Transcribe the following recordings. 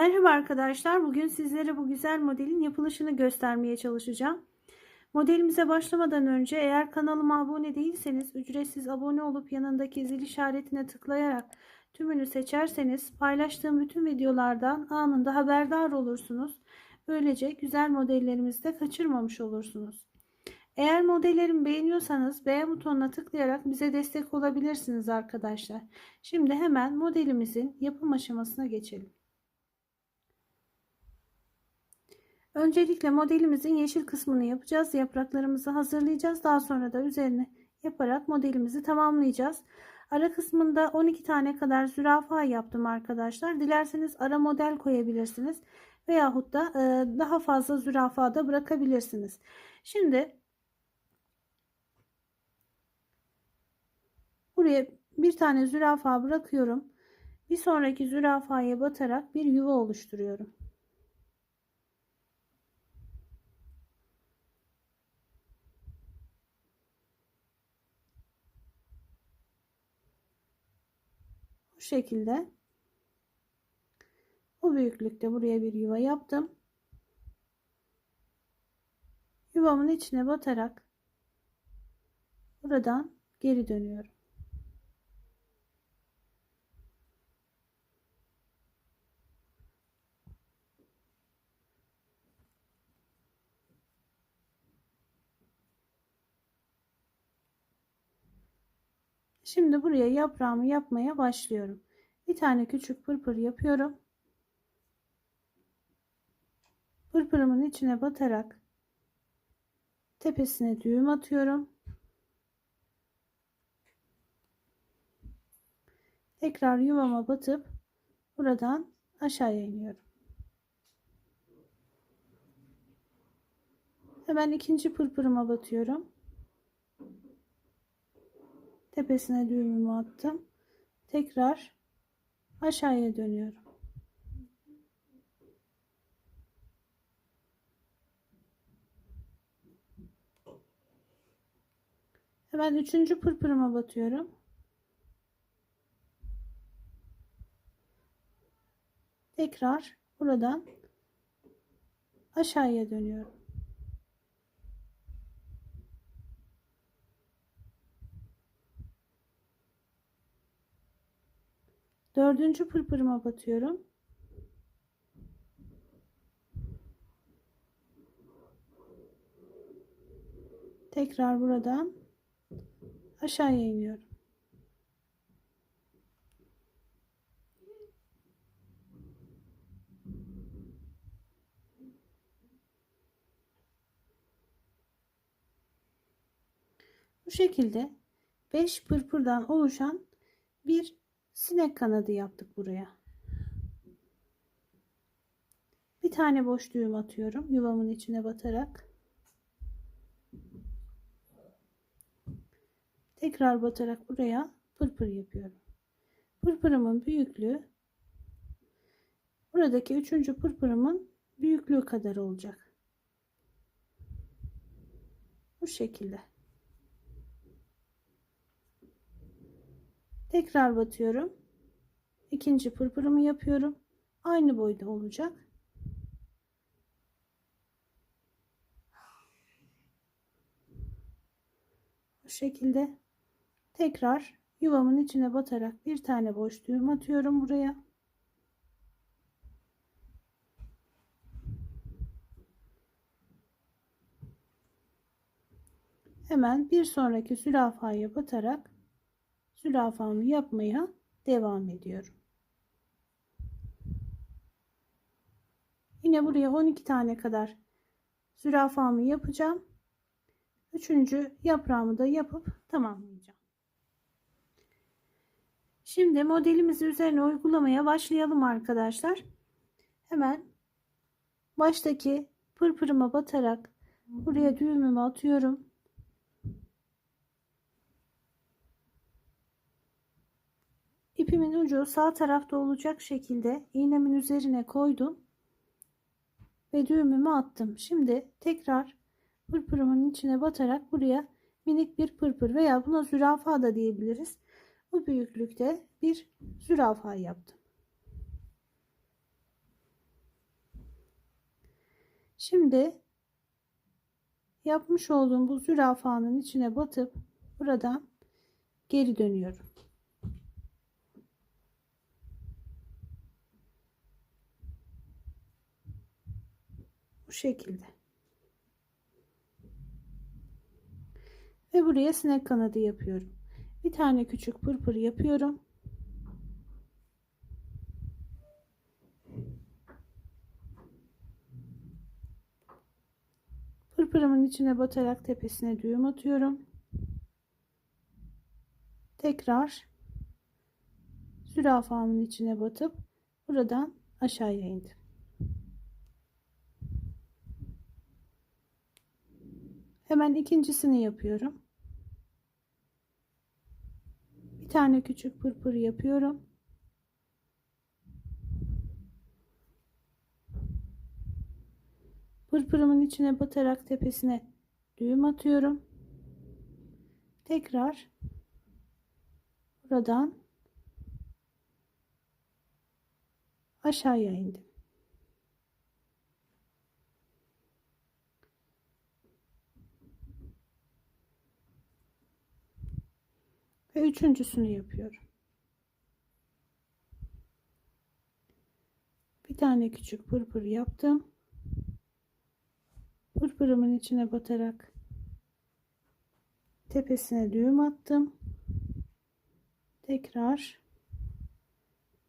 Merhaba arkadaşlar. Bugün sizlere bu güzel modelin yapılışını göstermeye çalışacağım. Modelimize başlamadan önce eğer kanalıma abone değilseniz ücretsiz abone olup yanındaki zil işaretine tıklayarak tümünü seçerseniz paylaştığım bütün videolardan anında haberdar olursunuz. Böylece güzel modellerimizi de kaçırmamış olursunuz. Eğer modellerimi beğeniyorsanız beğen butonuna tıklayarak bize destek olabilirsiniz arkadaşlar. Şimdi hemen modelimizin yapım aşamasına geçelim. Öncelikle modelimizin yeşil kısmını yapacağız. Yapraklarımızı hazırlayacağız. Daha sonra da üzerine yaparak modelimizi tamamlayacağız. Ara kısmında 12 tane kadar zürafa yaptım arkadaşlar. Dilerseniz ara model koyabilirsiniz. Veyahut da daha fazla zürafa da bırakabilirsiniz. Şimdi buraya bir tane zürafa bırakıyorum. Bir sonraki zürafaya batarak bir yuva oluşturuyorum. Şekilde bu büyüklükte buraya bir yuva yaptım. Yuvamın içine batarak buradan geri dönüyorum. Şimdi buraya yaprağımı yapmaya başlıyorum. Bir tane küçük pırpır yapıyorum. Pırpırımın içine batarak tepesine düğüm atıyorum. Tekrar yuvama batıp buradan aşağıya iniyorum. Hemen ikinci pırpırıma batıyorum tepesine düğümümü attım. Tekrar aşağıya dönüyorum. Hemen üçüncü pırpırıma batıyorum. Tekrar buradan aşağıya dönüyorum. Dördüncü pırpırıma batıyorum. Tekrar buradan aşağıya iniyorum. Bu şekilde 5 pırpırdan oluşan bir sinek kanadı yaptık buraya. Bir tane boş düğüm atıyorum yuvamın içine batarak. Tekrar batarak buraya pırpır yapıyorum. Pırpırımın büyüklüğü buradaki üçüncü pırpırımın büyüklüğü kadar olacak. Bu şekilde. Tekrar batıyorum. İkinci pırpırımı yapıyorum. Aynı boyda olacak. Bu şekilde tekrar yuvamın içine batarak bir tane boş düğüm atıyorum buraya. Hemen bir sonraki zürafaya batarak zürafamı yapmaya devam ediyorum. Yine buraya 12 tane kadar zürafamı yapacağım. Üçüncü yaprağımı da yapıp tamamlayacağım. Şimdi modelimizi üzerine uygulamaya başlayalım arkadaşlar. Hemen baştaki pırpırıma batarak buraya düğümümü atıyorum. İpimin ucu sağ tarafta olacak şekilde iğnemin üzerine koydum ve düğümümü attım. Şimdi tekrar pırpırımın içine batarak buraya minik bir pırpır veya buna zürafa da diyebiliriz. Bu büyüklükte bir zürafa yaptım. Şimdi yapmış olduğum bu zürafanın içine batıp buradan geri dönüyorum. Bu şekilde. Ve buraya sinek kanadı yapıyorum. Bir tane küçük pırpır yapıyorum. Pırpırımın içine batarak tepesine düğüm atıyorum. Tekrar zürafamın içine batıp buradan aşağıya indim. Hemen ikincisini yapıyorum. Bir tane küçük pırpır yapıyorum. Pırpırımın içine batarak tepesine düğüm atıyorum. Tekrar buradan aşağıya indim. Ve üçüncüsünü yapıyorum. Bir tane küçük pırpır yaptım. Pırpırımın içine batarak tepesine düğüm attım. Tekrar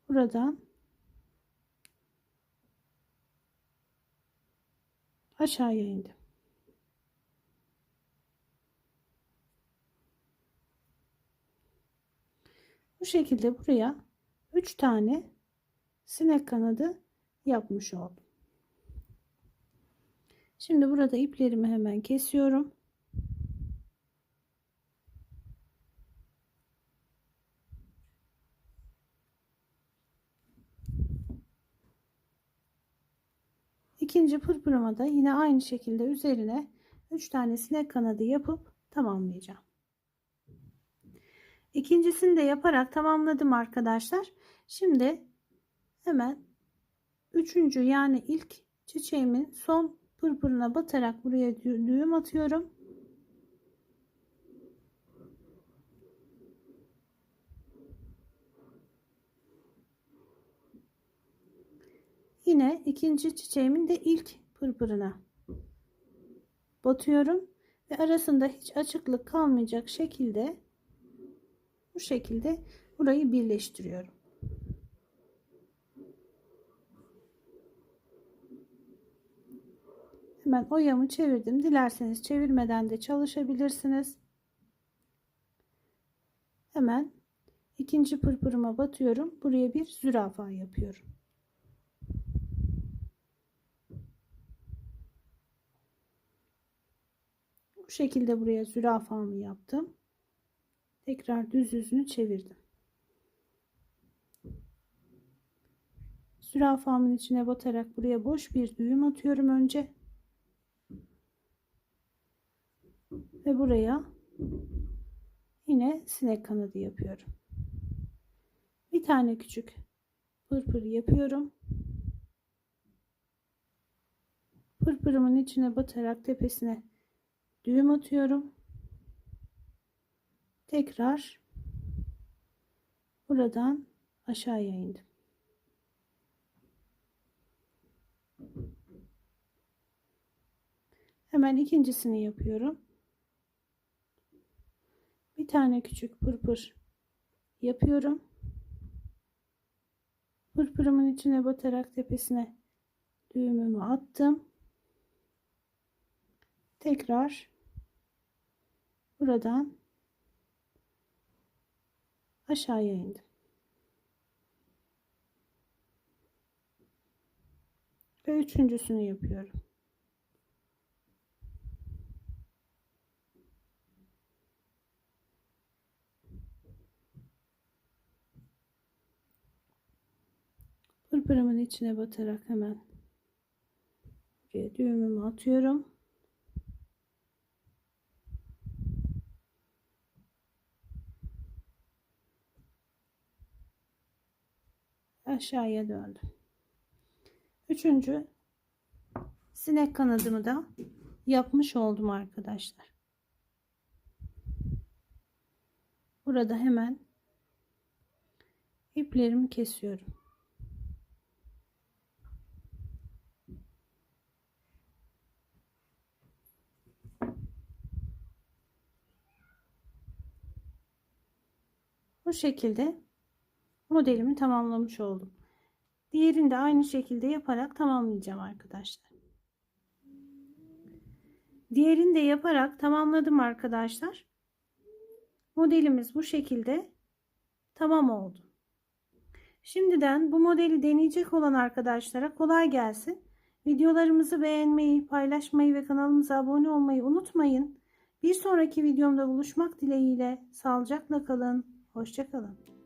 buradan aşağıya indim. Bu şekilde buraya 3 tane sinek kanadı yapmış oldum. Şimdi burada iplerimi hemen kesiyorum. İkinci pırpırıma da yine aynı şekilde üzerine 3 tane sinek kanadı yapıp tamamlayacağım. İkincisini de yaparak tamamladım arkadaşlar. Şimdi hemen üçüncü yani ilk çiçeğimin son pırpırına batarak buraya düğüm atıyorum. Yine ikinci çiçeğimin de ilk pırpırına batıyorum ve arasında hiç açıklık kalmayacak şekilde şekilde burayı birleştiriyorum. Hemen oyamı çevirdim. Dilerseniz çevirmeden de çalışabilirsiniz. Hemen ikinci pırpırıma batıyorum. Buraya bir zürafa yapıyorum. Bu şekilde buraya zürafamı yaptım. Tekrar düz yüzünü çevirdim. Zürafamın içine batarak buraya boş bir düğüm atıyorum önce. Ve buraya yine sinek kanadı yapıyorum. Bir tane küçük pırpır yapıyorum. Pırpırımın içine batarak tepesine düğüm atıyorum. Tekrar buradan aşağıya indim. Hemen ikincisini yapıyorum. Bir tane küçük pırpır yapıyorum. Pırpırımın içine batarak tepesine düğümümü attım. Tekrar buradan aşağıya indim. Ve üçüncüsünü yapıyorum. Pırpırımın içine batarak hemen düğümümü atıyorum. Aşağıya döndüm. Üçüncü Sinek kanadımı da yapmış oldum arkadaşlar. Burada hemen iplerimi kesiyorum. Bu şekilde modelimi tamamlamış oldum. Diğerini de aynı şekilde yaparak tamamlayacağım arkadaşlar. Diğerini de yaparak tamamladım arkadaşlar. Modelimiz bu şekilde tamam oldu. Şimdiden bu modeli deneyecek olan arkadaşlara kolay gelsin. Videolarımızı beğenmeyi, paylaşmayı ve kanalımıza abone olmayı unutmayın. Bir sonraki videomda buluşmak dileğiyle sağlıcakla kalın. Hoşçakalın.